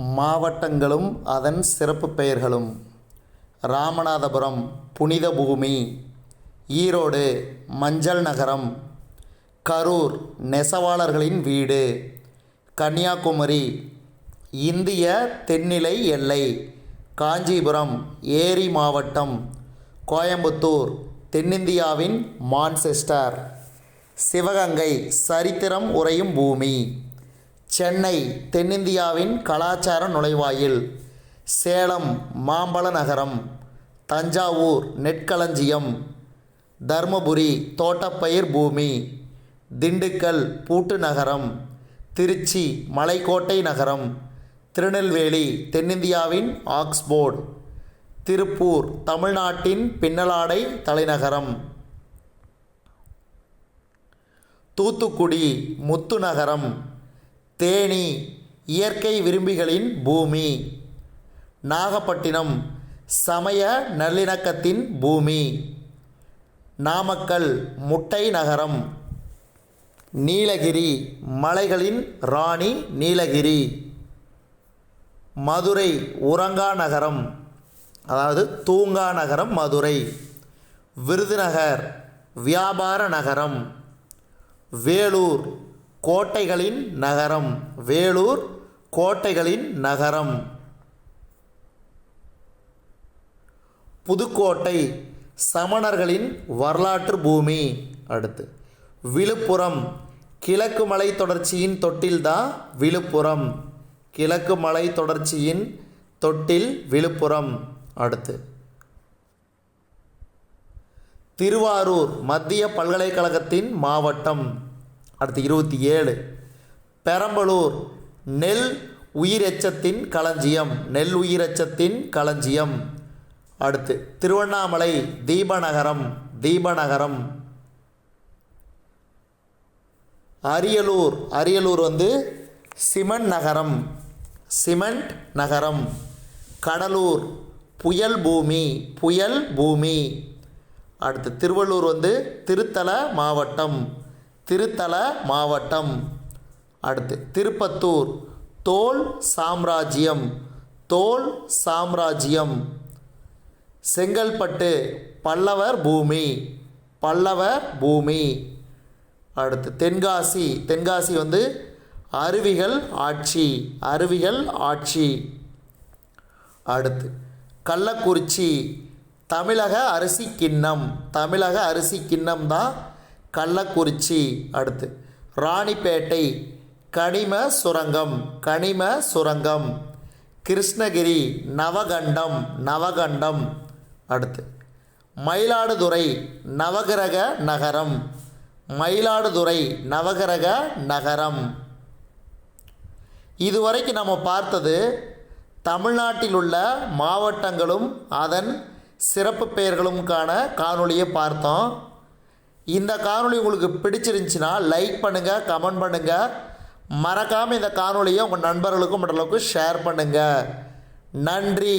மாவட்டங்களும் அதன் சிறப்பு பெயர்களும். ராமநாதபுரம் புனித பூமி. ஈரோடு மஞ்சள் நகரம். கரூர் நெசவாளர்களின் வீடு. கன்னியாகுமரி இந்திய தென்னிலை எல்லை. காஞ்சிபுரம் ஏரி மாவட்டம். கோயம்புத்தூர் தென்னிந்தியாவின் மான்செஸ்டர். சிவகங்கை சரித்திரம் உறையும் பூமி. சென்னை தென்னிந்தியாவின் கலாச்சார நுழைவாயில் சேலம் மாம்பழ நகரம் தஞ்சாவூர் நெற்களஞ்சியம் தர்மபுரி தோட்டப்பயிர் பூமி திண்டுக்கல் பூட்டு நகரம் திருச்சி மலைக்கோட்டை நகரம் திருநெல்வேலி தென்னிந்தியாவின் ஆக்ஸ்போர்டு திருப்பூர் தமிழ்நாட்டின் பின்னலாடை தலைநகரம். தூத்துக்குடி முத்து நகரம். தேனி இயற்கை விரும்பிகளின் பூமி. நாகப்பட்டினம் சமய நல்லிணக்கத்தின் பூமி. நாமக்கல் முட்டை நகரம். நீலகிரி மலைகளின் ராணி நீலகிரி. மதுரை உறங்கா நகரம். அதாவது தூங்கா நகரம் மதுரை. விருதுநகர் வியாபார நகரம். வேலூர் கோட்டைகளின் நகரம். வேலூர் கோட்டைகளின் நகரம். புதுக்கோட்டை சமணர்களின் வரலாற்று பூமி. அடுத்து விழுப்புரம். கிழக்கு மலை தொடர்ச்சியின் தொட்டில்தான் விழுப்புரம். கிழக்கு மலை தொடர்ச்சியின் தொட்டில் விழுப்புரம். அடுத்து திருவாரூர் மத்திய பல்கலைக்கழகத்தின் மாவட்டம். அடுத்து இருபத்தி ஏழு. பெரம்பலூர் நெல் உயிரெச்சத்தின் களஞ்சியம் நெல் உயிரெச்சத்தின் களஞ்சியம். அடுத்து திருவண்ணாமலை தீபநகரம் தீபநகரம். அரியலூர் அரியலூர் வந்து சிமெண்ட் நகரம் சிமெண்ட் நகரம். கடலூர் புயல் பூமி புயல் பூமி. அடுத்து திருவள்ளூர் வந்து திருத்தல மாவட்டம். திருத்தல மாவட்டம். அடுத்து திருப்பத்தூர். தோல் சாம்ராஜ்யம். தோல் சாம்ராஜ்யம். செங்கல்பட்டு பல்லவர் பூமி. பல்லவர் பூமி. அடுத்து தென்காசி. தென்காசி வந்து அருவிகள் ஆட்சி. அருவிகள் ஆட்சி. அடுத்து கள்ளக்குறிச்சி. தமிழக அரிசி கிண்ணம். தமிழக அரிசி கிண்ணம் தான் கள்ளக்குறிச்சி அடுத்து. ராணிப்பேட்டை கனிம சுரங்கம் கனிம சுரங்கம். கிருஷ்ணகிரி நவகண்டம் நவகண்டம் அடுத்து. மயிலாடுதுறை நவகிரக நகரம். மயிலாடுதுறை நவகிரக நகரம். இதுவரைக்கும் நம்ம பார்த்தது தமிழ்நாட்டில் உள்ள மாவட்டங்களும் அதன் சிறப்பு பெயர்களும்கான காணொலியை பார்த்தோம். இந்த காணொளி உங்களுக்கு பிடிச்சிருந்துச்சின்னா லைக் பண்ணுங்கள் கமெண்ட் பண்ணுங்கள் மறக்காமல் இந்த காணொலியை உங்கள் நண்பர்களுக்கும் மற்றளவுக்கு ஷேர் பண்ணுங்கள் நன்றி.